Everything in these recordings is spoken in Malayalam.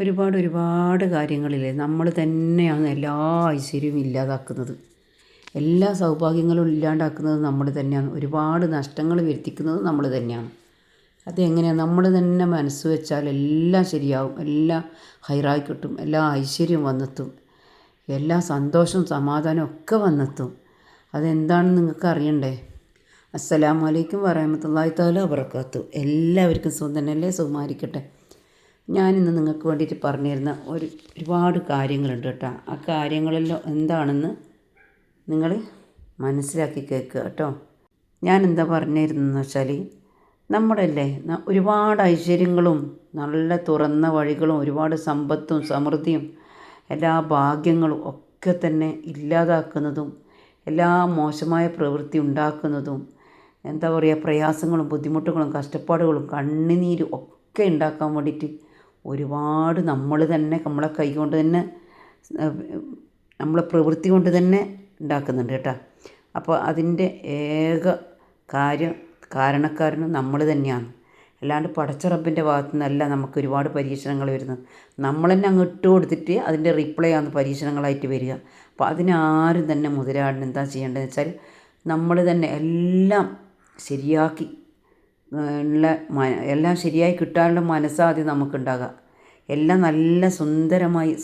ഒരുപാട് ഒരുപാട് കാര്യങ്ങളില്ലേ. നമ്മൾ തന്നെയാണ് എല്ലാ ഐശ്വര്യവും ഇല്ലാതാക്കുന്നത്. എല്ലാ സൗഭാഗ്യങ്ങളും ഇല്ലാണ്ടാക്കുന്നത് നമ്മൾ തന്നെയാണ്. ഒരുപാട് നഷ്ടങ്ങൾ വരുത്തിക്കുന്നത് നമ്മൾ തന്നെയാണ്. അതെങ്ങനെയാണ് നമ്മൾ തന്നെ മനസ്സ് വെച്ചാൽ എല്ലാം ശരിയാവും. എല്ലാം ഹൈറായി കിട്ടും. എല്ലാ ഐശ്വര്യവും വന്നെത്തും. എല്ലാ സന്തോഷവും സമാധാനവും ഒക്കെ വന്നെത്തും. അതെന്താണെന്ന് നിങ്ങൾക്ക് അറിയണ്ടേ? അസ്സലാമു അലൈക്കും വറഹമത്തല്ലാഹി താല വബർക്കാത്തു എല്ലാവർക്കും സുഖം തന്നെയല്ലേ? സുഖമായിരിക്കട്ടെ. ഞാനിന്ന് നിങ്ങൾക്ക് വേണ്ടിയിട്ട് പറഞ്ഞു തരുന്ന ഒരു ഒരുപാട് കാര്യങ്ങളുണ്ട് കേട്ടോ. ആ കാര്യങ്ങളെല്ലാം എന്താണെന്ന് നിങ്ങൾ മനസ്സിലാക്കി കേൾക്കുക കേട്ടോ. ഞാൻ എന്താ പറഞ്ഞു തരുന്നതെന്ന് വെച്ചാൽ നമ്മുടെ അല്ലേ ഒരുപാട് ഐശ്വര്യങ്ങളും നല്ല തുറന്ന വഴികളും ഒരുപാട് സമ്പത്തും സമൃദ്ധിയും എല്ലാ ഭാഗ്യങ്ങളും ഒക്കെ തന്നെ ഇല്ലാതാക്കുന്നതും എല്ലാ മോശമായ പ്രവൃത്തി ഉണ്ടാക്കുന്നതും എന്താ പറയുക പ്രയാസങ്ങളും ബുദ്ധിമുട്ടുകളും കഷ്ടപ്പാടുകളും കണ്ണുനീരും ഒക്കെ ഉണ്ടാക്കാൻ വേണ്ടിയിട്ട് ഒരുപാട് നമ്മൾ തന്നെ നമ്മളെ കൈ കൊണ്ട് തന്നെ നമ്മളെ പ്രവൃത്തി കൊണ്ട് തന്നെ ഉണ്ടാക്കുന്നുണ്ട് കേട്ടോ. അപ്പോൾ അതിന്റെ ഏക കാര്യം കാരണക്കാരനും നമ്മൾ തന്നെയാണ്. അല്ലാണ്ട് പടച്ചറപ്പിന്റെ ഭാഗത്തു നിന്നല്ല നമുക്ക് ഒരുപാട് പരീക്ഷണങ്ങൾ വരുന്നത്. നമ്മൾ തന്നെ അങ്ങ് ഇട്ട് കൊടുത്തിട്ട് അതിന്റെ റിപ്ലൈ ആണ് പരീക്ഷണങ്ങളായിട്ട് വരിക. അപ്പോൾ അതിനാരും തന്നെ മുതലാടിന് എന്താ ചെയ്യേണ്ടതെന്ന് വെച്ചാൽ നമ്മൾ തന്നെ എല്ലാം ശരിയാക്കി ഉള്ള എല്ലാം ശരിയായി കിട്ടാനുള്ള മനസ്സാദ്യം നമുക്കുണ്ടാകുക എല്ലാം നല്ല സുന്ദരമായി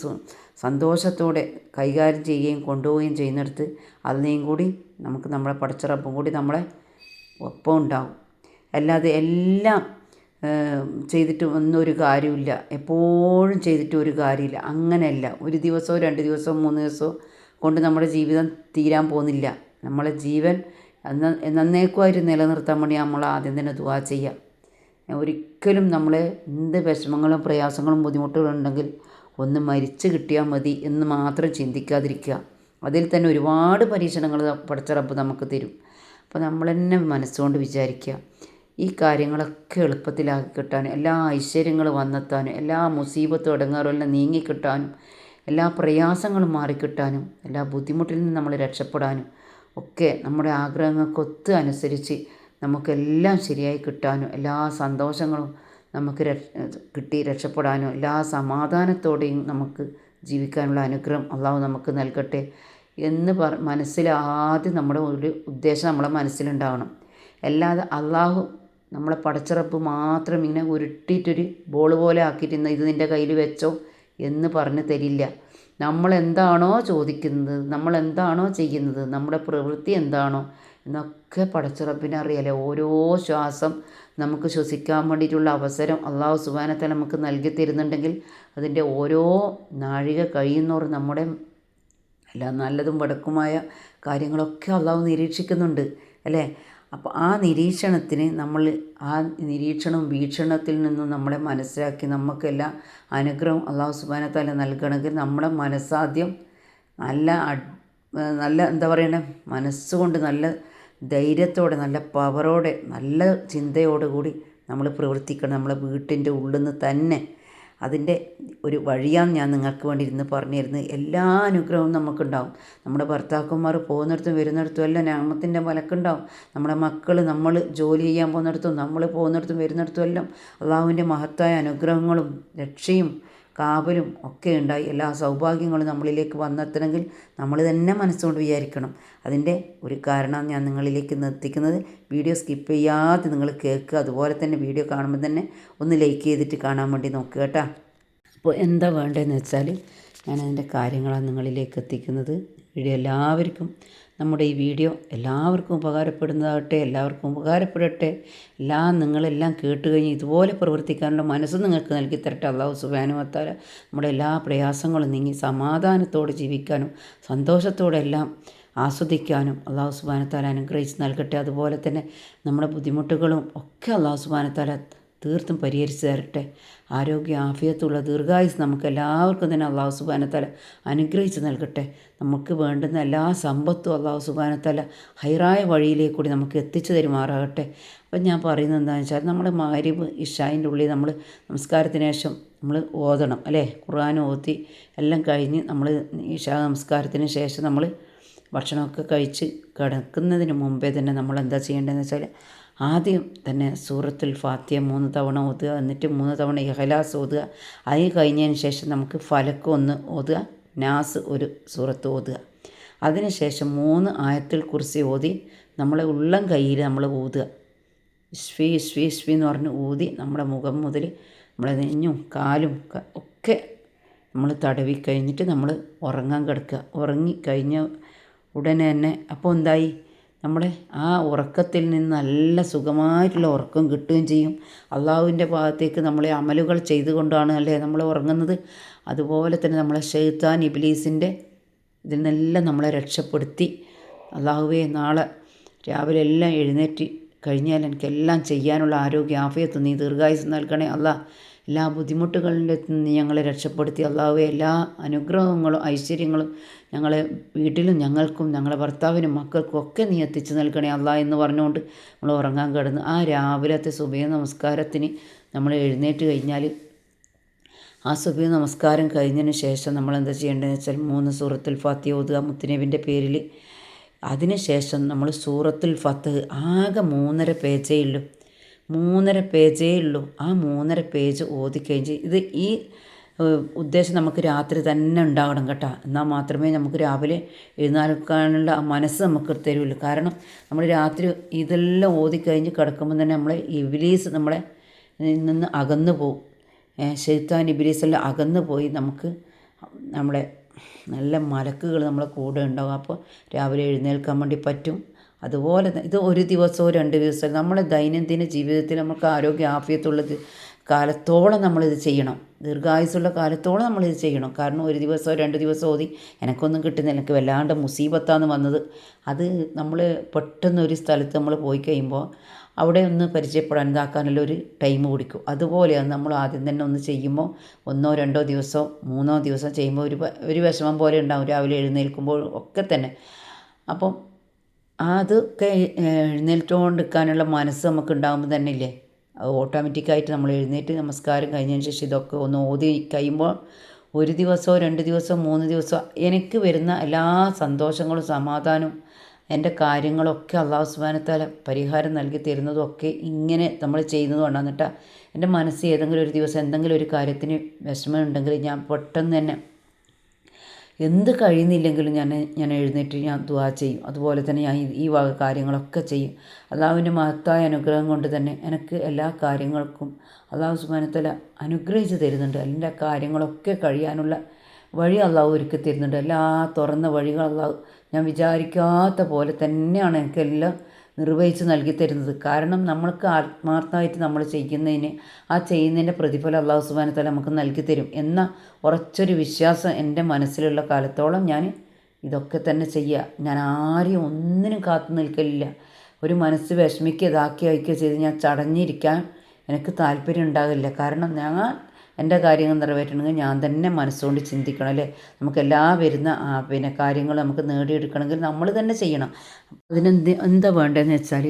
സന്തോഷത്തോടെ കൈകാര്യം ചെയ്യുകയും കൊണ്ടുപോവുകയും ചെയ്യുന്നിടത്ത് അതിനെയും കൂടി നമുക്ക് നമ്മളെ പടച്ചിറപ്പും കൂടി നമ്മളെ ഒപ്പം ഉണ്ടാവും. അല്ലാതെ എല്ലാം ചെയ്തിട്ട് ഒന്നും ഒരു കാര്യമില്ല എപ്പോഴും ചെയ്തിട്ട് ഒരു കാര്യമില്ല. അങ്ങനെയല്ല. ഒരു ദിവസമോ രണ്ട് ദിവസമോ മൂന്ന് ദിവസമോ കൊണ്ട് നമ്മുടെ ജീവിതം തീരാൻ പോകുന്നില്ല. നമ്മളെ ജീവൻ അന്ന എന്നേക്കുമായിട്ട് നിലനിർത്താൻ വേണ്ടി നമ്മൾ ആദ്യം തന്നെ ദുവാ ചെയ്യുക. ഒരിക്കലും നമ്മൾ എന്ത് വിഷമങ്ങളും പ്രയാസങ്ങളും ബുദ്ധിമുട്ടുകളും ഉണ്ടെങ്കിൽ ഒന്ന് മരിച്ച് കിട്ടിയാൽ മതി എന്ന് മാത്രം ചിന്തിക്കാതിരിക്കുക. അതിൽ തന്നെ ഒരുപാട് പരീക്ഷണങ്ങൾ പഠിച്ച റബ്ബ് നമുക്ക് തരും. അപ്പോൾ നമ്മൾ തന്നെ മനസ്സുകൊണ്ട് വിചാരിക്കുക. ഈ കാര്യങ്ങളൊക്കെ എളുപ്പത്തിലാക്കി കിട്ടാനും എല്ലാ ഐശ്വര്യങ്ങളും വന്നെത്താനും എല്ലാ മുസീബത്തും അടങ്ങാറുമെല്ലാം നീങ്ങിക്കിട്ടാനും എല്ലാ പ്രയാസങ്ങളും മാറിക്കിട്ടാനും എല്ലാ ബുദ്ധിമുട്ടിൽ നിന്ന് നമ്മൾ രക്ഷപ്പെടാനും ഒക്കെ നമ്മുടെ ആഗ്രഹങ്ങൾക്കൊത്ത് അനുസരിച്ച് നമുക്കെല്ലാം ശരിയായി കിട്ടാനും എല്ലാ സന്തോഷങ്ങളും നമുക്ക് കിട്ടി രക്ഷപ്പെടാനും എല്ലാ സമാധാനത്തോടെയും നമുക്ക് ജീവിക്കാനുള്ള അനുഗ്രഹം അള്ളാഹു നമുക്ക് നൽകട്ടെ എന്ന് പറ മനസ്സിലാദ്യം നമ്മുടെ ഒരു ഉദ്ദേശം നമ്മളെ മനസ്സിലുണ്ടാവണം. അല്ലാതെ അള്ളാഹു നമ്മളെ പടച്ചിറപ്പ് മാത്രം ഇങ്ങനെ ഉരുട്ടിയിട്ടൊരു ബോൾ പോലെ ആക്കിയിരുന്ന ഇത് നിന്റെ കയ്യിൽ വെച്ചോ എന്ന് പറഞ്ഞ് തരില്ല. നമ്മൾ എന്താണോ ചോദിക്കുന്നത് നമ്മൾ എന്താണോ ചെയ്യുന്നത് നമ്മുടെ പ്രവൃത്തി എന്താണോ എന്നൊക്കെ പടച്ചുറപ്പിനെ അറിയാലേ ഓരോ ശ്വാസം നമുക്ക് ശ്വസിക്കാൻ വേണ്ടിയിട്ടുള്ള അവസരം അള്ളാഹു സുബാനത്തെ നമുക്ക് നൽകി തരുന്നുണ്ടെങ്കിൽ അതിന്റെ ഓരോ നാഴിക കഴിയുന്നവർ നമ്മുടെ എല്ലാ നല്ലതും വടക്കുമായ കാര്യങ്ങളൊക്കെ അള്ളാഹു നിരീക്ഷിക്കുന്നുണ്ട് അല്ലേ? അപ്പോൾ ആ നിരീക്ഷണത്തിന് നമ്മൾ ആ നിരീക്ഷണവും വീക്ഷണത്തിൽ നിന്നും നമ്മളെ മനസ്സിലാക്കി നമുക്കെല്ലാം അനുഗ്രഹം അള്ളാഹു സുബാനത്താല നൽകണമെങ്കിൽ നമ്മുടെ മനസ്സാദ്യം നല്ല നല്ല എന്താ പറയണേ? മനസ്സുകൊണ്ട് നല്ല ധൈര്യത്തോടെ നല്ല പവറോടെ നല്ല ചിന്തയോടുകൂടി നമ്മൾ പ്രവർത്തിക്കണം. നമ്മളെ വീട്ടിന്റെ ഉള്ളിൽ നിന്ന് തന്നെ അതിന്റെ ഒരു വഴിയാണ് ഞാൻ നിങ്ങൾക്ക് വേണ്ടി ഇരുന്ന് പറഞ്ഞു തരുന്നത് എല്ലാ അനുഗ്രഹവും നമുക്കുണ്ടാവും. നമ്മുടെ ഭർത്താക്കന്മാർ പോകുന്നിടത്തും വരുന്നിടത്തും എല്ലാം നാമത്തിന്റെ മലക്കുണ്ടാവും. നമ്മുടെ മക്കൾ നമ്മൾ ജോലി ചെയ്യാൻ പോകുന്നിടത്തും നമ്മൾ പോകുന്നിടത്തും വരുന്നിടത്തും എല്ലാം അള്ളാഹുവിന്റെ മഹത്തായ അനുഗ്രഹങ്ങളും രക്ഷയും കാവലും ഒക്കെ ഉണ്ടായി. എല്ലാ സൗഭാഗ്യങ്ങളും നമ്മളിലേക്ക് വന്നെത്തണമെങ്കിൽ നമ്മൾ തന്നെ മനസ്സുകൊണ്ട് വിചാരിക്കണം. അതിന്റെ ഒരു കാരണം ഞാൻ നിങ്ങളിലേക്ക് നിർത്തിക്കുന്നത് വീഡിയോ സ്കിപ്പ് ചെയ്യാതെ നിങ്ങൾ കേൾക്കുക. അതുപോലെ തന്നെ വീഡിയോ കാണുമ്പോൾ തന്നെ ഒന്ന് ലൈക്ക് ചെയ്തിട്ട് കാണാൻ വേണ്ടി നോക്കുക കേട്ടോ. അപ്പോൾ എന്താ വേണ്ടതെന്ന് വെച്ചാൽ ഞാൻ ഞാനതിന്റെ കാര്യങ്ങളാണ് നിങ്ങളിലേക്ക് എത്തിക്കുന്നത്. വീഡിയോ എല്ലാവർക്കും നമ്മുടെ ഈ വീഡിയോ എല്ലാവർക്കും ഉപകാരപ്പെടുന്നതാകട്ടെ എല്ലാവർക്കും ഉപകാരപ്പെടട്ടെ. എല്ലാം നിങ്ങളെല്ലാം കേട്ട് കഴിഞ്ഞ് ഇതുപോലെ പ്രവർത്തിക്കാനുള്ള മനസ്സ് നിങ്ങൾക്ക് നൽകി തരട്ടെ. അള്ളാഹു സുബാനുവത്താല നമ്മുടെ എല്ലാ പ്രയാസങ്ങളും നീങ്ങി സമാധാനത്തോടെ ജീവിക്കാനും സന്തോഷത്തോടെ എല്ലാം ആസ്വദിക്കാനും അള്ളാഹു സുബാനത്താല അനുഗ്രഹിച്ച് നൽകട്ടെ. അതുപോലെ തന്നെ നമ്മുടെ ബുദ്ധിമുട്ടുകളും ഒക്കെ അള്ളാഹു സുബാനത്താല തീർത്തും പരിഹരിച്ചു തരട്ടെ. ആരോഗ്യ ആഫിയത്തുള്ള ദീർഘായുസ് നമുക്ക് എല്ലാവർക്കും തന്നെ അള്ളാഹു സുബാനത്തല അനുഗ്രഹിച്ച് നൽകട്ടെ. നമുക്ക് വേണ്ടുന്ന എല്ലാ സമ്പത്തും അള്ളാഹു സുബാനത്തല ഹൈറായ വഴിയിലേക്ക് കൂടി നമുക്ക് എത്തിച്ചു തരുമാറാകട്ടെ. അപ്പം ഞാൻ പറയുന്നത് എന്താണെന്ന് വെച്ചാൽ നമ്മൾ മാരിബ് ഇഷായിന്റെ ഉള്ളിൽ നമ്മൾ നമസ്കാരത്തിന് ശേഷം നമ്മൾ ഓതണം അല്ലേ? ഖുർആൻ ഓത്തി എല്ലാം കഴിഞ്ഞ് നമ്മൾ ഇഷാ നമസ്കാരത്തിന് ശേഷം നമ്മൾ ഭക്ഷണമൊക്കെ കഴിച്ച് കിടക്കുന്നതിന് മുമ്പേ തന്നെ നമ്മൾ എന്താ ചെയ്യേണ്ടതെന്ന് വെച്ചാൽ ആദ്യം തന്നെ സൂറത്തുൽ ഫാത്തിയ മൂന്ന് തവണ ഓതുക എന്നിട്ട് മൂന്ന് തവണ ഇഹലാസ് ഓതുക. അത് കഴിഞ്ഞതിന് ശേഷം നമുക്ക് ഫലക്ക് ഒന്ന് ഓതുക നാസ് ഒരു സൂറത്ത് ഓതുക. അതിനുശേഷം മൂന്ന് ആയത്തിൽ കുറിച്ച് ഓതി നമ്മളെ ഉള്ളം കയ്യിൽ നമ്മൾ ഊതുക. ഇഷ്വി ഇഷ്വി ഇഷ്വി എന്ന് പറഞ്ഞ് ഊതി നമ്മുടെ മുഖം മുതൽ നമ്മളെ നെഞ്ഞും കാലും ഒക്കെ നമ്മൾ തടവി കഴിഞ്ഞിട്ട് നമ്മൾ ഉറങ്ങാൻ കിടക്കുക. ഉറങ്ങി കഴിഞ്ഞ ഉടനെ തന്നെ അപ്പോൾ എന്തായി? നമ്മളെ ആ ഉറക്കത്തിൽ നിന്ന് നല്ല സുഖമായിട്ടുള്ള ഉറക്കം കിട്ടുകയും ചെയ്യും. അള്ളാഹുവിന്റെ ഭാഗത്തേക്ക് നമ്മളെ അമലുകൾ ചെയ്തുകൊണ്ടാണ് അല്ലേ നമ്മൾ ഉറങ്ങുന്നത്? അതുപോലെ തന്നെ നമ്മളെ ഷെയ്ത്താൻ ഇബ്ലീസിന്റെ ഇതിൽ നിന്നെല്ലാം നമ്മളെ രക്ഷപ്പെടുത്തി. അള്ളാഹുവെ നാളെ രാവിലെ എല്ലാം എഴുന്നേറ്റ് കഴിഞ്ഞാൽ എനിക്കെല്ലാം ചെയ്യാനുള്ള ആരോഗ്യ ആഫിയത്ത് നീ ദീർഘായുസ് നൽകണേ അല്ല എല്ലാ ബുദ്ധിമുട്ടുകളിൽ നിന്ന് ഞങ്ങളെ രക്ഷപ്പെടുത്തി. അള്ളാഹുവെ എല്ലാ അനുഗ്രഹങ്ങളും ഐശ്വര്യങ്ങളും ഞങ്ങളെ വീട്ടിലും ഞങ്ങൾക്കും ഞങ്ങളെ ഭർത്താവിനും മക്കൾക്കും ഒക്കെ നീ എത്തിച്ചു നൽകണേ അള്ളാഹ് എന്ന് പറഞ്ഞുകൊണ്ട് നമ്മൾ ഉറങ്ങാൻ കിടന്ന് ആ രാവിലത്തെ സുബഹ നമസ്കാരത്തിന് നമ്മൾ എഴുന്നേറ്റ് കഴിഞ്ഞാൽ ആ സുബഹ നമസ്കാരം കഴിഞ്ഞതിന് ശേഷം നമ്മൾ എന്താ ചെയ്യേണ്ടതെന്ന് വെച്ചാൽ മൂന്ന് സൂറത്തുൽ ഫാത്തി ഓതുക മുത്തിനേവിന്റെ പേരിൽ. അതിനുശേഷം നമ്മൾ സൂറത്തുൽ ഫത്ത് ആകെ മൂന്നര പേജേ ഉള്ളൂ. മൂന്നര പേജേ ഉള്ളൂ. ആ മൂന്നര പേജ് ഓതിക്കഴിഞ്ഞ് ഇത് ഈ ഉദ്ദേശം നമുക്ക് രാത്രി തന്നെ ഉണ്ടാകണം കേട്ടോ. എന്നാൽ മാത്രമേ നമുക്ക് രാവിലെ എഴുന്നേൽക്കാനുള്ള ആ മനസ്സ് നമുക്ക് തരുള്ളൂ. കാരണം നമ്മൾ രാത്രി ഇതെല്ലാം ഓതിക്കഴിഞ്ഞ് കിടക്കുമ്പോൾ തന്നെ നമ്മളെ ഇബിലീസ് നമ്മളെ നിന്ന് അകന്നു പോകും ഷെയ്ത്താൻ ഇബിലീസെല്ലാം അകന്നു പോയി നമുക്ക് നമ്മളെ നല്ല മലക്കുകൾ നമ്മളെ കൂടെ ഉണ്ടാകും അപ്പോൾ രാവിലെ എഴുന്നേൽക്കാൻ വേണ്ടി പറ്റും. അതുപോലെ ഇത് ഒരു ദിവസമോ രണ്ട് ദിവസമോ നമ്മൾ ദൈനംദിന ജീവിതത്തിൽ നമുക്ക് ആരോഗ്യ ആഫ്യത്തുള്ളത് കാലത്തോളം നമ്മളിത് ചെയ്യണം. ദീർഘായുസുള്ള കാലത്തോളം നമ്മളിത് ചെയ്യണം. കാരണം ഒരു ദിവസമോ രണ്ട് ദിവസമോ ഓതി എനിക്കൊന്നും കിട്ടുന്നില്ല. എനിക്ക് വല്ലാണ്ട് മുസീബത്താണ് വന്നത്. അത് നമ്മൾ പെട്ടെന്ന് ഒരു സ്ഥലത്ത് നമ്മൾ പോയി കഴിയുമ്പോൾ അവിടെ ഒന്ന് പരിചയപ്പെടാൻ ഇതാക്കാനുള്ള ഒരു ടൈം കുടിക്കും അതുപോലെയാണ് നമ്മൾ ആദ്യം തന്നെ ഒന്ന് ചെയ്യുമ്പോൾ ഒന്നോ രണ്ടോ ദിവസമോ മൂന്നോ ദിവസം ചെയ്യുമ്പോൾ ഒരു ഒരു വിഷമം പോലെ ഉണ്ടാവും. രാവിലെ എഴുന്നേൽക്കുമ്പോൾ ഒക്കെ തന്നെ. അപ്പം അതൊക്കെ നിൽക്കാനുള്ള മനസ്സ് നമുക്ക് ഉണ്ടാകുമ്പോൾ തന്നെ ഇല്ലേ ഓട്ടോമാറ്റിക്കായിട്ട് നമ്മൾ എഴുന്നേറ്റ് നമസ്കാരം കഴിഞ്ഞതിന് ശേഷം ഇതൊക്കെ ഒന്ന് ഓതി കഴിയുമ്പോൾ ഒരു ദിവസമോ രണ്ട് ദിവസമോ മൂന്ന് ദിവസമോ എനിക്ക് വരുന്ന എല്ലാ സന്തോഷങ്ങളും സമാധാനവും എന്റെ കാര്യങ്ങളൊക്കെ അള്ളാഹു സുബാനത്താല പരിഹാരം നൽകി തരുന്നതൊക്കെ ഇങ്ങനെ നമ്മൾ ചെയ്യുന്നത് കൊണ്ടാണ്. എന്നിട്ട് എന്റെ മനസ്സിൽ ഏതെങ്കിലും ഒരു ദിവസം എന്തെങ്കിലും ഒരു കാര്യത്തിന് വിഷമമുണ്ടെങ്കിൽ ഞാൻ പെട്ടെന്ന് തന്നെ എന്ത് കഴിയുന്നില്ലെങ്കിലും ഞാൻ ഞാൻ എഴുന്നേറ്റ് ഞാൻ ദുവാ ചെയ്യും. അതുപോലെ തന്നെ ഞാൻ ഈ വക കാര്യങ്ങളൊക്കെ ചെയ്യും. അള്ളാഹുവിന്റെ മഹത്തായ അനുഗ്രഹം കൊണ്ട് തന്നെ എനിക്ക് എല്ലാ കാര്യങ്ങൾക്കും അള്ളാഹു സുബാനത്തല അനുഗ്രഹിച്ച് തരുന്നുണ്ട്. എല്ലാ കാര്യങ്ങളൊക്കെ കഴിയാനുള്ള വഴി അള്ളാഹു ഒരുക്കി തരുന്നുണ്ട്. എല്ലാ തുറന്ന വഴികൾ അള്ളാഹു ഞാൻ വിചാരിക്കാത്ത പോലെ തന്നെയാണ് എനിക്കെല്ലാം നിർവഹിച്ച് നൽകി തരുന്നത്. കാരണം നമ്മൾക്ക് ആത്മാർത്ഥമായിട്ട് നമ്മൾ ചെയ്യുന്നതിന് ആ ചെയ്യുന്നതിന്റെ പ്രതിഫലം അള്ളാഹു സുബാനത്തല നമുക്ക് നൽകി തരും എന്ന ഉറച്ചൊരു വിശ്വാസം എന്റെ മനസ്സിലുള്ള കാലത്തോളം ഞാൻ ഇതൊക്കെ തന്നെ ചെയ്യുക. ഞാൻ ആരെയും ഒന്നിനും കാത്തു നിൽക്കലില്ല. ഒരു മനസ്സ് വിഷമിക്കുക ഇതാക്കി അയക്കുക ചെയ്ത് ഞാൻ ചടഞ്ഞിരിക്കാൻ എനിക്ക് താല്പര്യം ഉണ്ടാകില്ല കാരണം ഞാൻ എന്റെ കാര്യങ്ങൾ നിറവേറ്റണമെങ്കിൽ ഞാൻ തന്നെ മനസ്സുകൊണ്ട് ചിന്തിക്കണം അല്ലേ? നമുക്ക് എല്ലാ വരുന്ന പിന്നെ കാര്യങ്ങൾ നമുക്ക് നേടിയെടുക്കണമെങ്കിൽ നമ്മൾ തന്നെ ചെയ്യണം. അതിനെന്ത് എന്താ വേണ്ടതെന്ന് വെച്ചാൽ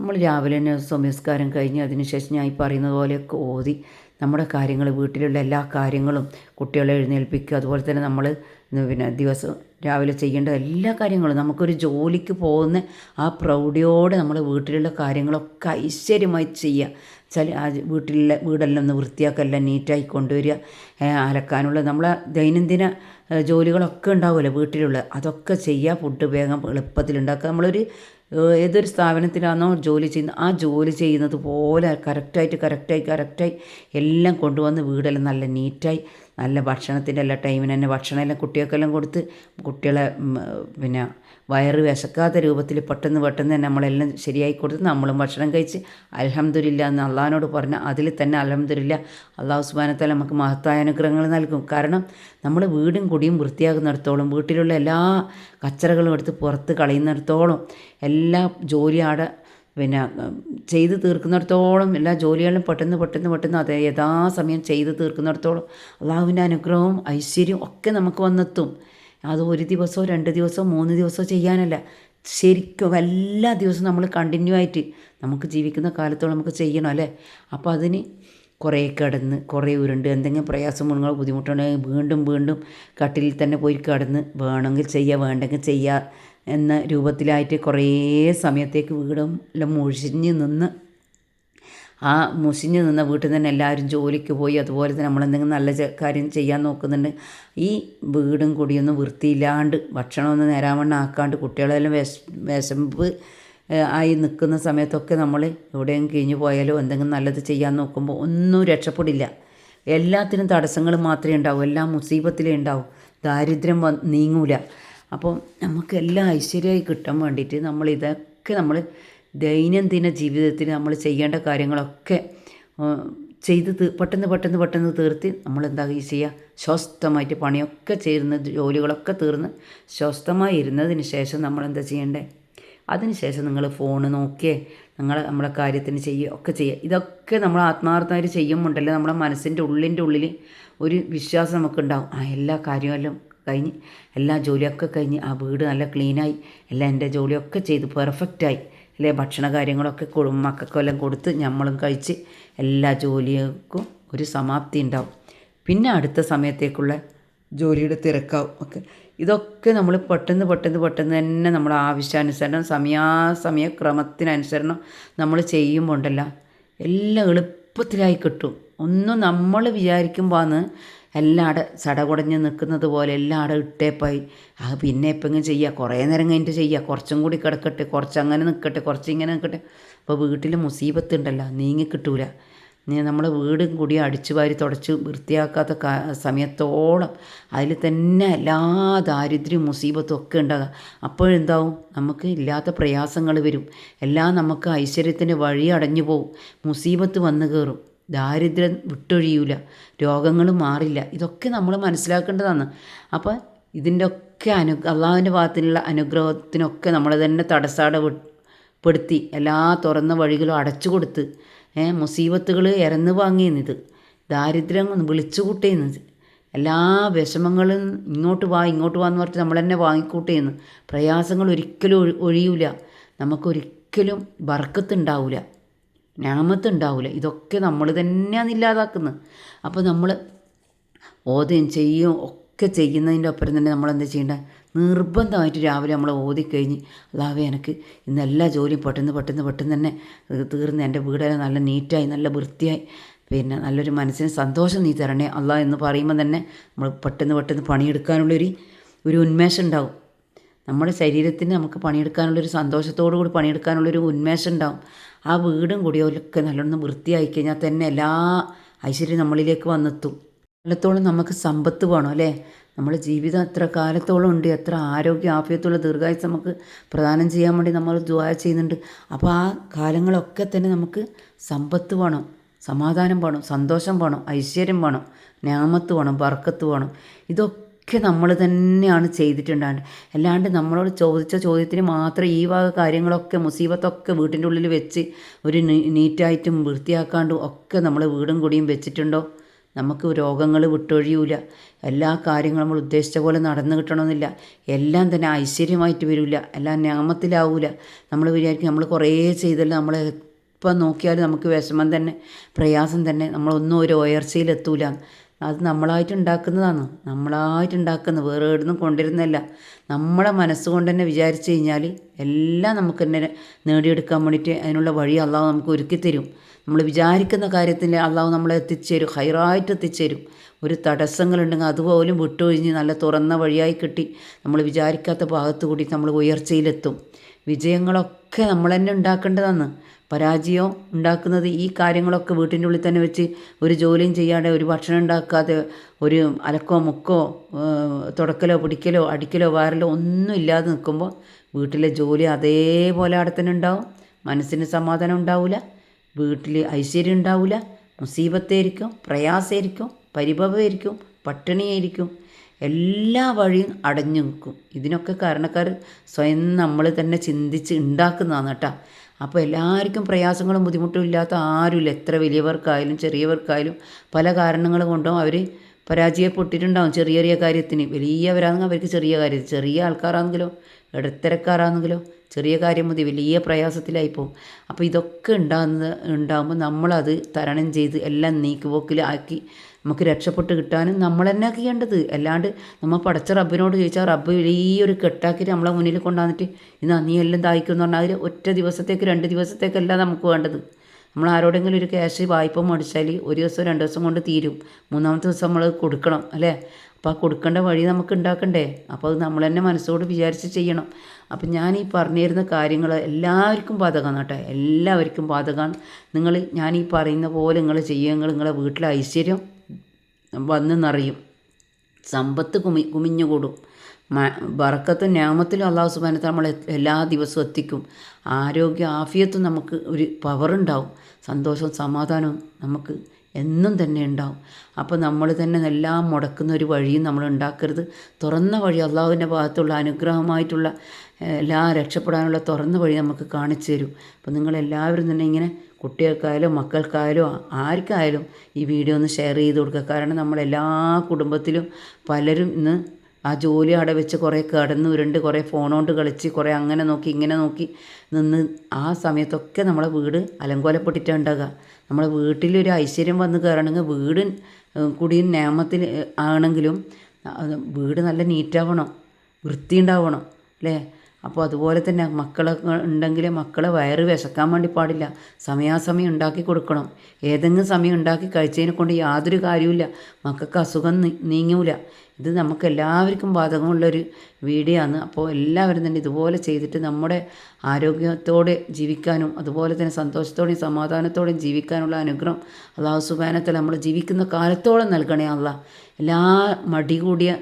നമ്മൾ രാവിലെ തന്നെ സംസ്കാരം കഴിഞ്ഞ് അതിനുശേഷം ഞാൻ ഈ പറയുന്നത് പോലെയൊക്കെ ഓതി നമ്മുടെ കാര്യങ്ങൾ വീട്ടിലുള്ള എല്ലാ കാര്യങ്ങളും കുട്ടികളെ എഴുന്നേൽപ്പിക്കുക അതുപോലെ തന്നെ നമ്മൾ പിന്നെ ദിവസം രാവിലെ ചെയ്യേണ്ട എല്ലാ കാര്യങ്ങളും നമുക്കൊരു ജോലിക്ക് പോകുന്ന ആ പ്രൗഢിയോടെ നമ്മൾ വീട്ടിലുള്ള കാര്യങ്ങളൊക്കെ ഐശ്വര്യമായി ചെയ്യുക. വെച്ചാൽ ആ വീട്ടിലെ വീടെല്ലാം ഒന്ന് വൃത്തിയാക്കല്ല നീറ്റായി കൊണ്ടുവരിക. അലക്കാനുള്ള നമ്മളെ ദൈനംദിന ജോലികളൊക്കെ ഉണ്ടാവുമല്ലോ വീട്ടിലുള്ള. അതൊക്കെ ചെയ്യുക ഫുഡ് വേഗം എളുപ്പത്തിൽ ഉണ്ടാക്കുക. നമ്മളൊരു ഏതൊരു സ്ഥാപനത്തിലാണോ ജോലി ചെയ്യുന്ന ആ ജോലി ചെയ്യുന്നത് പോലെ കറക്റ്റായിട്ട് കറക്റ്റായി കറക്റ്റായി എല്ലാം കൊണ്ടുവന്ന് വീടെല്ലാം നല്ല നീറ്റായി നല്ല ഭക്ഷണത്തിന്റെ എല്ലാ ടൈമിന് തന്നെ ഭക്ഷണമെല്ലാം കുട്ടികൾക്കെല്ലാം കൊടുത്ത് കുട്ടികളെ പിന്നെ വയറ് വിശക്കാത്ത രൂപത്തിൽ പെട്ടെന്ന് പെട്ടെന്ന് തന്നെ നമ്മളെല്ലാം ശരിയായി കൊടുത്ത് നമ്മളും ഭക്ഷണം കഴിച്ച് അലഹമ്മദില്ല എന്ന് അള്ളാഹിനോട് പറഞ്ഞ അതിൽ തന്നെ അലഹമ്മദില്ല അള്ളാഹു സുബാനത്താൽ നമുക്ക് മഹത്തായ അനുഗ്രഹങ്ങൾ നൽകും. കാരണം നമ്മൾ വീടും കുടിയും വൃത്തിയാക്കുന്നിടത്തോളം വീട്ടിലുള്ള എല്ലാ കച്ചറകളും എടുത്ത് പുറത്ത് കളയുന്നിടത്തോളം എല്ലാ ജോലി ആടെ പിന്നെ ചെയ്ത് തീർക്കുന്നിടത്തോളം എല്ലാ ജോലികളും പെട്ടെന്ന് പെട്ടെന്ന് പെട്ടെന്ന് അതേ യഥാസമയം ചെയ്ത് തീർക്കുന്നിടത്തോളം അള്ളാഹുവിന്റെ അനുഗ്രഹവും ഐശ്വര്യവും ഒക്കെ നമുക്ക് വന്നെത്തും. അത് ഒരു ദിവസമോ രണ്ട് ദിവസമോ മൂന്ന് ദിവസമോ ചെയ്യാനല്ല. ശരിക്കും എല്ലാ ദിവസവും നമ്മൾ കണ്ടിന്യൂ ആയിട്ട് നമുക്ക് ജീവിക്കുന്ന കാലത്തോളം നമുക്ക് ചെയ്യണം അല്ലേ? അപ്പോൾ അതിന് കുറേ കിടന്ന് കുറേ ഉരുണ്ട് എന്തെങ്കിലും പ്രയാസം മുഴുങ്ങൾ ബുദ്ധിമുട്ടുണ്ടെങ്കിൽ വീണ്ടും വീണ്ടും കട്ടിലിൽ തന്നെ പോയി കിടന്ന് വേണമെങ്കിൽ ചെയ്യുക വേണ്ടെങ്കിൽ ചെയ്യുക എന്ന രൂപത്തിലായിട്ട് കുറേ സമയത്തേക്ക് വീടും എല്ലാം മുഴിഞ്ഞ് നിന്ന് ആ മുഷിഞ്ഞ് നിന്ന വീട്ടിൽ തന്നെ എല്ലാവരും ജോലിക്ക് പോയി അതുപോലെ തന്നെ നമ്മളെന്തെങ്കിലും നല്ല കാര്യം ചെയ്യാൻ നോക്കുന്നുണ്ട്. ഈ വീടും കൂടിയൊന്നും വൃത്തിയില്ലാണ്ട് ഭക്ഷണമൊന്നും നേരാവണ്ണം ആക്കാണ്ട് കുട്ടികളെല്ലാം വിശ വിശമ്പ് ആയി നിൽക്കുന്ന സമയത്തൊക്കെ നമ്മൾ എവിടെയും കഴിഞ്ഞു പോയാലോ എന്തെങ്കിലും നല്ലത് ചെയ്യാൻ നോക്കുമ്പോൾ ഒന്നും രക്ഷപ്പെടില്ല. എല്ലാത്തിനും തടസ്സങ്ങൾ മാത്രമേ ഉണ്ടാവൂ. എല്ലാം മുസീബത്തിലേ ഉണ്ടാവും. ദാരിദ്ര്യം വ നീങ്ങൂല. അപ്പോൾ നമുക്ക് എല്ലാം ഐശ്വര്യമായി കിട്ടാൻ വേണ്ടിയിട്ട് നമ്മൾ ഇതൊക്കെ നമ്മൾ ദൈനംദിന ജീവിതത്തിൽ നമ്മൾ ചെയ്യേണ്ട കാര്യങ്ങളൊക്കെ ചെയ്ത് പെട്ടെന്ന് പെട്ടെന്ന് പെട്ടെന്ന് തീർത്ത് നമ്മൾ എന്താ ചെയ്യുക സ്വസ്ഥമായിട്ട് പണിയൊക്കെ ചേരുന്ന ജോലികളൊക്കെ തീർന്ന് സ്വസ്ഥമായി ഇരുന്നതിന് ശേഷം നമ്മൾ എന്താ ചെയ്യേണ്ടത് അതിന് ശേഷം നിങ്ങൾ ഫോൺ നോക്കിയേ നിങ്ങൾ നമ്മളെ കാര്യത്തിന് ചെയ്യുക ഒക്കെ ചെയ്യുക. ഇതൊക്കെ നമ്മൾ ആത്മാർത്ഥമായിട്ട് ചെയ്യുമ്പോണ്ടല്ലോ നമ്മുടെ മനസ്സിന്റെ ഉള്ളിന്റെ ഉള്ളിൽ ഒരു വിശ്വാസം നമുക്കുണ്ടാവും. ആ എല്ലാ കാര്യമെല്ലാം കഴിഞ്ഞ് എല്ലാ ജോലിയൊക്കെ കഴിഞ്ഞ് ആ വീട് നല്ല ക്ലീനായി എല്ലാം എന്റെ ജോലിയൊക്കെ ചെയ്ത് പെർഫെക്റ്റായി അല്ലേ? ഭക്ഷണ കാര്യങ്ങളൊക്കെ മക്കൾക്കും എല്ലാം കൊടുത്ത് നമ്മളും കഴിച്ച് എല്ലാ ജോലിക്കും ഒരു സമാപ്തി ഉണ്ടാവും. പിന്നെ അടുത്ത സമയത്തേക്കുള്ള ജോലിയുടെ തിരക്കാവും. ഒക്കെ ഇതൊക്കെ നമ്മൾ പെട്ടെന്ന് പെട്ടെന്ന് പെട്ടെന്ന് തന്നെ നമ്മൾ ആവശ്യാനുസരണം സമയാസമയ ക്രമത്തിനനുസരണം നമ്മൾ ചെയ്യുമ്പോൾ ഉണ്ടല്ലോ എല്ലാം എളുപ്പത്തിലായി കിട്ടും. ഒന്നും നമ്മൾ വിചാരിക്കുമ്പോൾ ആണ് എല്ലാം അവിടെ സടകുടഞ്ഞ് നിൽക്കുന്നത് പോലെ എല്ലാം അവിടെ ഇട്ടേപ്പായി. ആ പിന്നെ എപ്പെങ്കിലും ചെയ്യുക കുറേ നേരം കഴിഞ്ഞിട്ട് ചെയ്യുക കുറച്ചും കൂടി കിടക്കട്ടെ. കുറച്ച് അങ്ങനെ നിൽക്കട്ടെ. കുറച്ച് ഇങ്ങനെ നിൽക്കട്ടെ. അപ്പോൾ വീട്ടിൽ മുസീബത്ത് ഉണ്ടല്ലോ നീങ്ങി കിട്ടൂല. നമ്മൾ വീടും കൂടി അടിച്ചു വാരി തുടച്ച് വൃത്തിയാക്കാത്ത സമയത്തോളം അതിൽ തന്നെ എല്ലാ ദാരിദ്ര്യവും മുസീബത്തും ഒക്കെ ഉണ്ടാകുക അപ്പോഴെന്താവും? നമുക്ക് ഇല്ലാത്ത പ്രയാസങ്ങൾ വരും. എല്ലാം നമുക്ക് ഐശ്വര്യത്തിന്റെ വഴി അടഞ്ഞു പോകും മുസീബത്ത് വന്നു കയറും. ദാരിദ്ര്യം വിട്ടൊഴിയൂല. രോഗങ്ങൾ മാറില്ല. ഇതൊക്കെ നമ്മൾ മനസ്സിലാക്കേണ്ടതാണ്. അപ്പോൾ ഇതിന്റെ ഒക്കെ അനു അള്ളാഹുവിന്റെ ഭാഗത്തിനുള്ള അനുഗ്രഹത്തിനൊക്കെ നമ്മൾ തന്നെ തടസ്സാട പെടുത്തി എല്ലാ തുറന്ന വഴികളും അടച്ചു കൊടുത്ത് മുസീബത്തുകൾ ഇറന്ന് വാങ്ങിയെന്നത് ദാരിദ്ര്യം വിളിച്ചു കൂട്ടിയെന്നത് എല്ലാ വിഷമങ്ങളും ഇങ്ങോട്ട് വാ ഇങ്ങോട്ട് വാന്ന് പറഞ്ഞിട്ട് നമ്മൾ തന്നെ വാങ്ങിക്കൂട്ടിയെന്ന് പ്രയാസങ്ങൾ ഒരിക്കലും ഒഴി- ഒഴിയൂല. നമുക്കൊരിക്കലും ബർക്കത്തുണ്ടാവില്ല ഞാമത്തുണ്ടാവില്ല ഇതൊക്കെ നമ്മൾ തന്നെയാണ് ഇല്ലാതാക്കുന്നത്. അപ്പോൾ നമ്മൾ ഓതയും ചെയ്യും ഒക്കെ ചെയ്യുന്നതിന്റെ ഒപ്പം തന്നെ നമ്മൾ എന്താ ചെയ്യേണ്ടത് നിർബന്ധമായിട്ട് രാവിലെ നമ്മൾ ഓതിക്കഴിഞ്ഞ് അതാവെ എനിക്ക് ഇന്ന് എല്ലാ ജോലിയും പെട്ടെന്ന് പെട്ടെന്ന് പെട്ടെന്ന് തന്നെ തീർന്ന്. എന്റെ വീടെല്ലാം നല്ല നീറ്റായി നല്ല വൃത്തിയായി. പിന്നെ നല്ലൊരു മനസ്സിന് സന്തോഷം നീ തരണേ. അല്ല എന്ന് പറയുമ്പോൾ തന്നെ നമ്മൾ പെട്ടെന്ന് പെട്ടെന്ന് പണിയെടുക്കാനുള്ളൊരു ഒരു ഉന്മേഷം ഉണ്ടാവും. നമ്മുടെ ശരീരത്തിന് നമുക്ക് പണിയെടുക്കാനുള്ളൊരു സന്തോഷത്തോടു കൂടി പണിയെടുക്കാനുള്ളൊരു ഉന്മേഷം ഉണ്ടാവും. ആ വീടും കൂടിയൊക്കെ നല്ലോണം വൃത്തിയായി കഴിഞ്ഞാൽ തന്നെ എല്ലാ ഐശ്വര്യം നമ്മളിലേക്ക് വന്നെത്തും. കാലത്തോളം നമുക്ക് സമ്പത്ത് വേണം അല്ലേ? നമ്മുടെ ജീവിതം എത്ര കാലത്തോളം ഉണ്ട് എത്ര ആരോഗ്യ ആഫ്യത്തുള്ള ദീർഘായുസ് നമുക്ക് പ്രദാനം ചെയ്യാൻ വേണ്ടി നമ്മൾ ദുആ ചെയ്യുന്നുണ്ട്. അപ്പോൾ ആ കാലങ്ങളൊക്കെ തന്നെ നമുക്ക് സമ്പത്ത് വേണം സമാധാനം വേണം സന്തോഷം വേണം ഐശ്വര്യം വേണം ഞാമത്ത് വേണം ബർക്കത്ത് വേണം. ഇതൊക്കെ നമ്മൾ തന്നെയാണ് ചെയ്തിട്ടുണ്ടാകുന്നത് അല്ലാണ്ട് നമ്മളോട് ചോദിച്ച ചോദ്യത്തിന് മാത്രം ഈ വക കാര്യങ്ങളൊക്കെ മുസീബത്തൊക്കെ വീട്ടിന്റെ ഉള്ളിൽ വെച്ച് ഒരു നീറ്റായിട്ടും വൃത്തിയാക്കാണ്ടും ഒക്കെ നമ്മൾ വീടും കൂടിയും വെച്ചിട്ടുണ്ടോ? നമുക്ക് രോഗങ്ങൾ വിട്ടൊഴിയൂല. എല്ലാ കാര്യങ്ങളും നമ്മൾ ഉദ്ദേശിച്ച പോലെ നടന്നു കിട്ടണമെന്നില്ല. എല്ലാം തന്നെ ഐശ്വര്യമായിട്ട് വരില്ല. എല്ലാം ഞാമത്തിലാവൂല നമ്മൾ വിചാരിക്കും നമ്മൾ കുറേ ചെയ്തല്ലോ നമ്മൾ എപ്പം നോക്കിയാലും നമുക്ക് വിഷമം തന്നെ പ്രയാസം തന്നെ. നമ്മളൊന്നും ഒരു ഉയർച്ചയിലെത്തൂല. അത് നമ്മളായിട്ട് ഉണ്ടാക്കുന്നതാണ് നമ്മളായിട്ട് ഉണ്ടാക്കുന്നത് വേറെ എവിടുന്നും കൊണ്ടിരുന്നല്ല നമ്മളെ മനസ്സുകൊണ്ട് തന്നെ വിചാരിച്ചു കഴിഞ്ഞാൽ എല്ലാം നമുക്ക് തന്നെ നേടിയെടുക്കാൻ വേണ്ടിയിട്ട് അതിനുള്ള വഴി അള്ളാഹു നമുക്ക് ഒരുക്കി തരും. നമ്മൾ വിചാരിക്കുന്ന കാര്യത്തിൽ അള്ളാഹു നമ്മളെ എത്തിച്ചേരും ഹൈറായിട്ട് എത്തിച്ചേരും ഒരു തടസ്സങ്ങളുണ്ടെങ്കിൽ അതുപോലും വിട്ടൊഴിഞ്ഞ് നല്ല തുറന്ന വഴിയായി കിട്ടി. നമ്മൾ വിചാരിക്കാത്ത ഭാഗത്ത് കൂടി നമ്മൾ ഉയർച്ചയിലെത്തും. വിജയങ്ങളൊക്കെ നമ്മൾ തന്നെ ഉണ്ടാക്കേണ്ടതാണ്. പരാജയം ഉണ്ടാക്കുന്നത് ഈ കാര്യങ്ങളൊക്കെ വീട്ടിന്റെ ഉള്ളിൽ തന്നെ വെച്ച് ഒരു ജോലിയും ചെയ്യാതെ ഒരു ഭക്ഷണം ഉണ്ടാക്കാതെ ഒരു അലക്കോ മുക്കോ തുടക്കലോ പിടിക്കലോ അടിക്കലോ വാരലോ ഒന്നും ഇല്ലാതെ നിൽക്കുമ്പോൾ വീട്ടിലെ ജോലി അതേപോലെ അവിടെ തന്നെ ഉണ്ടാവും. മനസ്സിന് സമാധാനം ഉണ്ടാവില്ല. വീട്ടിൽ ഐശ്വര്യം ഉണ്ടാവില്ല. മുസീബത്തായിരിക്കും പ്രയാസമായിരിക്കും പരിഭവമായിരിക്കും പട്ടിണിയായിരിക്കും. എല്ലാ വഴിയും അടഞ്ഞു നിൽക്കും. ഇതിനൊക്കെ കാരണക്കാർ സ്വയം നമ്മൾ തന്നെ ചിന്തിച്ച് ഉണ്ടാക്കുന്നതാണ് കേട്ടോ. അപ്പോൾ എല്ലാവർക്കും പ്രയാസങ്ങളും ബുദ്ധിമുട്ടും ഇല്ലാത്ത ആരുമില്ല. എത്ര വലിയവർക്കായാലും ചെറിയവർക്കായാലും പല കാരണങ്ങൾ കൊണ്ടും അവർ പരാജയപ്പെട്ടിട്ടുണ്ടാവും ചെറിയ ചെറിയ കാര്യത്തിന്. വലിയവരാണെങ്കിൽ അവർക്ക് ചെറിയ കാര്യം. ചെറിയ ആൾക്കാരാണെങ്കിലോ ഇടത്തരക്കാരാണെങ്കിലോ ചെറിയ കാര്യം മതി. വലിയ പ്രയാസത്തിലായി പോകും അപ്പോൾ ഇതൊക്കെ ഉണ്ടാകുന്ന ഉണ്ടാകുമ്പോൾ നമ്മളത് തരണം ചെയ്ത് എല്ലാം നീക്കുപോക്കിലാക്കി നമുക്ക് രക്ഷപ്പെട്ട് കിട്ടാനും നമ്മൾ തന്നെ ചെയ്യേണ്ടത്. അല്ലാണ്ട് നമ്മൾ പഠിച്ച റബ്ബിനോട് ചോദിച്ചാൽ റബ്ബ് വലിയൊരു കെട്ടാക്കിയിട്ട് നമ്മളെ മുന്നിൽ കൊണ്ടുവന്നിട്ട് ഇന്ന് നീ എല്ലാം ദാഹിക്കുമെന്ന് പറഞ്ഞാൽ അതിൽ ഒറ്റ ദിവസത്തേക്ക് രണ്ട് ദിവസത്തേക്കല്ല നമുക്ക് വേണ്ടത്. നമ്മൾ ആരോടെങ്കിലും ഒരു ക്യാഷ് വായ്പ മേടിച്ചാൽ ഒരു ദിവസം രണ്ട് ദിവസം കൊണ്ട് തീരും. മൂന്നാമത്തെ ദിവസം നമ്മൾ കൊടുക്കണം അല്ലേ? അപ്പോൾ ആ കൊടുക്കേണ്ട വഴി നമുക്ക് ഉണ്ടാക്കണ്ടേ? അപ്പോൾ അത് നമ്മൾ തന്നെ മനസ്സോട് വിചാരിച്ച് ചെയ്യണം. അപ്പം ഞാൻ ഈ പറഞ്ഞു തരുന്ന കാര്യങ്ങൾ എല്ലാവർക്കും ബാധകമാണ് കേട്ടോ. എല്ലാവർക്കും ബാധകമാണ്. നിങ്ങൾ ഞാൻ ഈ പറയുന്ന പോലെ നിങ്ങൾ ചെയ്യുക നിങ്ങൾ നിങ്ങളുടെ വീട്ടിലെ ഐശ്വര്യം വന്ന് നിറയും സമ്പത്ത് കുമി കുമിഞ്ഞുകൂടും. ബറക്കത്തും ഞാമത്തിലും അള്ളാഹു സുബാനത്തെ നമ്മൾ എല്ലാ ദിവസവും എത്തിക്കും. ആരോഗ്യ ആഫിയത്തും നമുക്ക് ഒരു പവറുണ്ടാവും സന്തോഷവും സമാധാനവും നമുക്ക് എന്നും തന്നെ ഉണ്ടാവും. അപ്പോൾ നമ്മൾ തന്നെ എല്ലാം മുടക്കുന്ന ഒരു വഴിയും നമ്മൾ ഉണ്ടാക്കരുത്. തുറന്ന വഴി അള്ളാഹുവിന്റെ ഭാഗത്തുള്ള അനുഗ്രഹമായിട്ടുള്ള എല്ലാം രക്ഷപ്പെടാനുള്ള തുറന്ന വഴി നമുക്ക് കാണിച്ചു തരും അപ്പോൾ നിങ്ങളെല്ലാവരും തന്നെ ഇങ്ങനെ കുട്ടികൾക്കായാലും മക്കൾക്കായാലും ആർക്കായാലും ഈ വീഡിയോ ഒന്ന് ഷെയർ ചെയ്ത് കൊടുക്കുക. കാരണം നമ്മളെല്ലാ കുടുംബത്തിലും പലരും ഇന്ന് ആ ജോലി അവിടെ വെച്ച് കുറേ കിടന്ന് ഉരുണ്ട് കുറേ ഫോണോണ്ട് കളിച്ച് കുറേ അങ്ങനെ നോക്കി ഇങ്ങനെ നോക്കി നിന്ന് ആ സമയത്തൊക്കെ നമ്മളെ വീട് അലങ്കോലപ്പെട്ടിട്ടാണ് ഉണ്ടാകുക നമ്മളെ വീട്ടിലൊരു ഐശ്വര്യം വന്ന് കയറണമെങ്കിൽ വീട് കുടിയും നേമത്തിൽ ആണെങ്കിലും വീട് നല്ല നീറ്റാവണം വൃത്തി ഉണ്ടാവണം അല്ലേ? അപ്പോൾ അതുപോലെ തന്നെ മക്കളെ ഉണ്ടെങ്കിൽ മക്കളെ വയറ് വിശക്കാൻ വേണ്ടി പാടില്ല. സമയാസമയം ഉണ്ടാക്കി കൊടുക്കണം. ഏതെങ്കിലും സമയം ഉണ്ടാക്കി കഴിച്ചതിനെ കൊണ്ട് യാതൊരു കാര്യവുമില്ല. മക്കൾക്ക് അസുഖം നീങ്ങൂല. ഇത് നമുക്ക് എല്ലാവർക്കും ബാധകമുള്ളൊരു വീഡിയോ ആണ് അപ്പോൾ എല്ലാവരും തന്നെ ഇതുപോലെ ചെയ്തിട്ട് നമ്മുടെ ആരോഗ്യത്തോടെ ജീവിക്കാനും അതുപോലെ തന്നെ സന്തോഷത്തോടെയും സമാധാനത്തോടെയും ജീവിക്കാനുള്ള അനുഗ്രഹം അള്ളാഹു സുബാനത്തിൽ നമ്മൾ ജീവിക്കുന്ന കാലത്തോളം നൽകണേ അല്ല എല്ലാ മടി കൂടിയ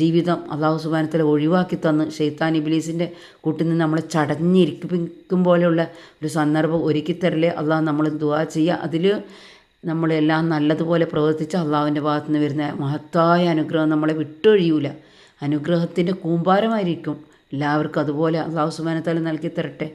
ജീവിതം അള്ളാഹു സുബാനത്തിൽ ഒഴിവാക്കി തന്ന് ഷെയ്ത്താൻ ഇബിലീസിന്റെ കൂട്ടിൽ നിന്ന് നമ്മളെ ചടഞ്ഞിരിക്കും പോലെയുള്ള ഒരു സന്ദർഭം ഒരുക്കി തരലേ അള്ളാഹ് നമ്മൾ ദുവാ ചെയ്യുക അതിൽ നമ്മളെല്ലാം നല്ലതുപോലെ പ്രവർത്തിച്ച് അള്ളാഹുവിന്റെ ഭാഗത്തു നിന്ന് വരുന്ന മഹത്തായ അനുഗ്രഹം നമ്മളെ വിട്ടൊഴിയൂല. അനുഗ്രഹത്തിന്റെ കൂമ്പാരമായിരിക്കും എല്ലാവർക്കും അതുപോലെ അള്ളാഹു സുബാനത്താൽ നൽകി തരട്ടെ.